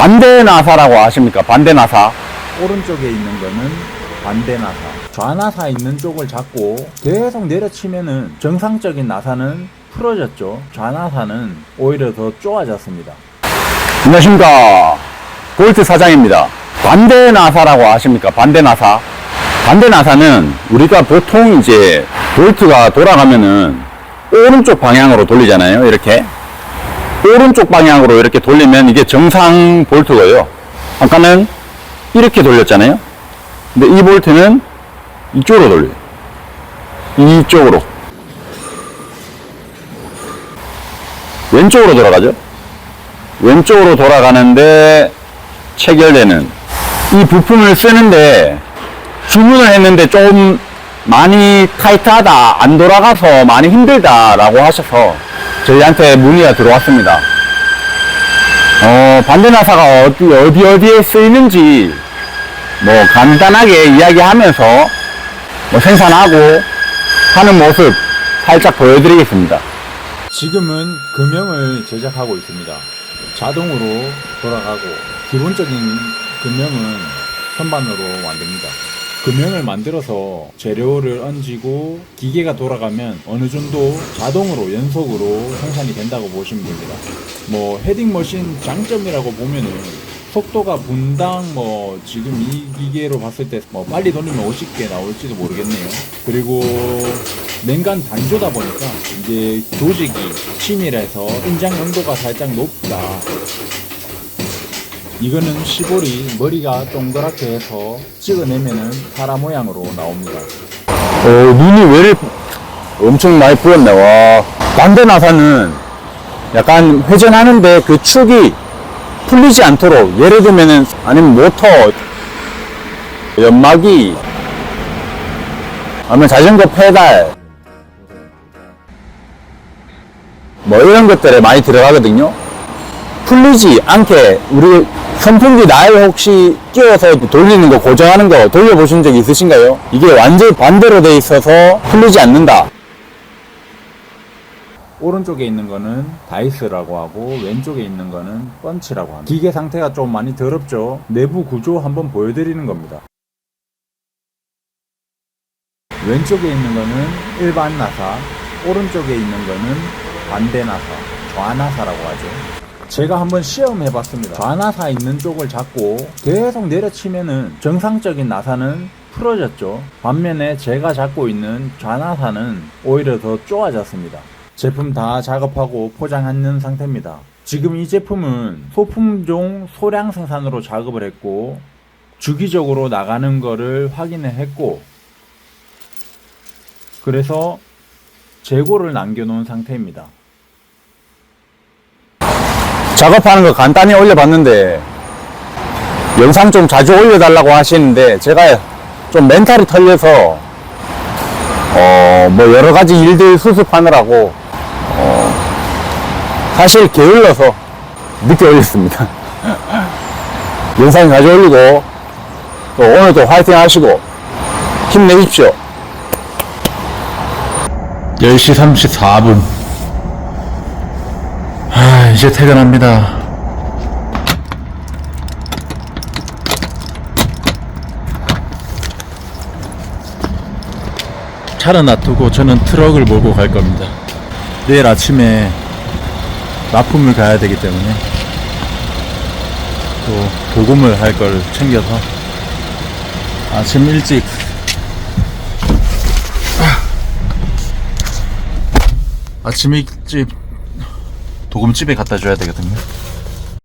반대 나사라고 아십니까? 반대 나사. 오른쪽에 있는 거는 반대 나사. 좌나사 있는 쪽을 잡고 계속 내려치면은 정상적인 나사는 풀어졌죠. 좌나사는 오히려 더 쪼아졌습니다. 안녕하십니까. 볼트 사장입니다. 반대 나사라고 아십니까? 반대 나사. 반대 나사는 우리가 보통 이제 볼트가 돌아가면은 오른쪽 방향으로 돌리잖아요. 이렇게. 오른쪽 방향으로 이렇게 돌리면 이게 정상 볼트고요. 아까는 이렇게 돌렸잖아요. 근데 이 볼트는 이쪽으로 돌려요. 이쪽으로. 왼쪽으로 돌아가죠. 왼쪽으로 돌아가는데 체결되는 이 부품을 쓰는데 주문을 했는데 좀 많이 타이트하다 안 돌아가서 많이 힘들다라고 하셔서 저희한테 문의가 들어왔습니다 어, 반대 나사가 어디 어디 어디에 쓰이는지 뭐 간단하게 이야기하면서 뭐 생산하고 하는 모습 살짝 보여드리겠습니다 지금은 금형을 제작하고 있습니다. 자동으로 돌아가고 기본적인 금형은 선반으로 만듭니다. 금형을 만들어서 재료를 얹고 기계가 돌아가면 어느 정도 자동으로 연속으로 생산이 된다고 보시면 됩니다. 뭐 헤딩 머신 장점이라고 보면은 속도가 분당 뭐 지금 이 기계로 봤을 때 뭐 빨리 돌리면 50개 나올지도 모르겠네요. 그리고 냉간 단조다 보니까 이제 조직이 치밀해서 인장 용도가 살짝 높다. 이거는 시볼이 머리가 동그랗게 해서 찍어내면은 사람 모양으로 나옵니다. 어, 눈이 왜 이렇게 엄청 많이 부었네, 와. 반대 나사는 약간 회전하는데 그 축이 풀리지 않도록, 예를 들면은, 아니면 모터, 연막이, 아니면 자전거 페달, 뭐 이런 것들에 많이 들어가거든요. 풀리지 않게, 우리 선풍기 날 혹시 끼워서 돌리는 거, 고정하는 거 돌려보신 적 있으신가요? 이게 완전히 반대로 돼 있어서 풀리지 않는다. 오른쪽에 있는 거는 다이스라고 하고 왼쪽에 있는 거는 펀치라고 합니다. 기계 상태가 좀 많이 더럽죠. 내부 구조 한번 보여드리는 겁니다. 왼쪽에 있는 거는 일반 나사, 오른쪽에 있는 거는 반대 나사, 좌나사라고 하죠. 제가 한번 시험해 봤습니다. 좌나사 있는 쪽을 잡고 계속 내려치면은 정상적인 나사는 풀어졌죠. 반면에 제가 잡고 있는 좌나사는 오히려 더 쪼아졌습니다. 제품 다 작업하고 포장하는 상태입니다. 지금 이 제품은 소품종 소량 생산으로 작업을 했고 주기적으로 나가는 거를 확인을 했고 그래서 재고를 남겨놓은 상태입니다. 작업하는 거 간단히 올려봤는데, 영상 좀 자주 올려달라고 하시는데, 제가 좀 멘탈이 털려서, 어, 뭐 여러 가지 일들 수습하느라고, 어, 사실 게을러서 늦게 올렸습니다. 영상 자주 올리고, 또 오늘도 화이팅 하시고, 힘내십시오. 10시 34분. 아, 이제 퇴근합니다. 차는 놔두고 저는 트럭을 몰고 갈 겁니다. 내일 아침에 납품을 가야 되기 때문에 또 도금을 할 걸 챙겨서 아침 일찍 아침 일찍 도금집에 갖다 줘야 되거든요.